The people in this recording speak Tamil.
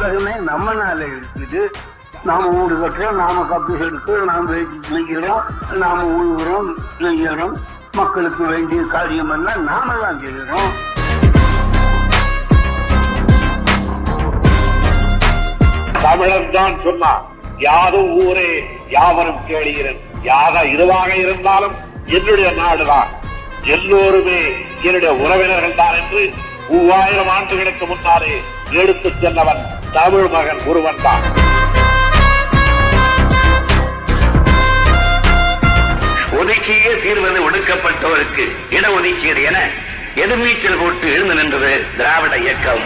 உலகமே நம்ம நாள இருக்குது. நாம வீடு கட்டுறோம் நாம கப்பி எடுக்கிறோம் நாம வேட்டி நாம உழுகிறோம் நெய்யறோம் மக்களுக்கு வேண்டிய காரியம் எல்லாம் நாம தான் செய்கிறோம். தமிழர் தான் சொன்னார் யாரும் ஊரே யாவரும் கேளுகிறேன் யாக இருவாக இருந்தாலும் என்னுடைய நாடுதான். எல்லோருமே என்னுடைய உறவினர்கள் தான் என்று மூவாயிரம் ஆண்டுகளுக்கு முன்னாலே எடுத்துச் சென்றவன் தமிழ் மகன் ஒருவன் தான். ஒதுக்கியே தீர்வது ஒடுக்கப்பட்டோருக்கு இட ஒதுக்கியது என எதிர்நீச்சல் போட்டு எழுந்து நின்றது திராவிட இயக்கம்.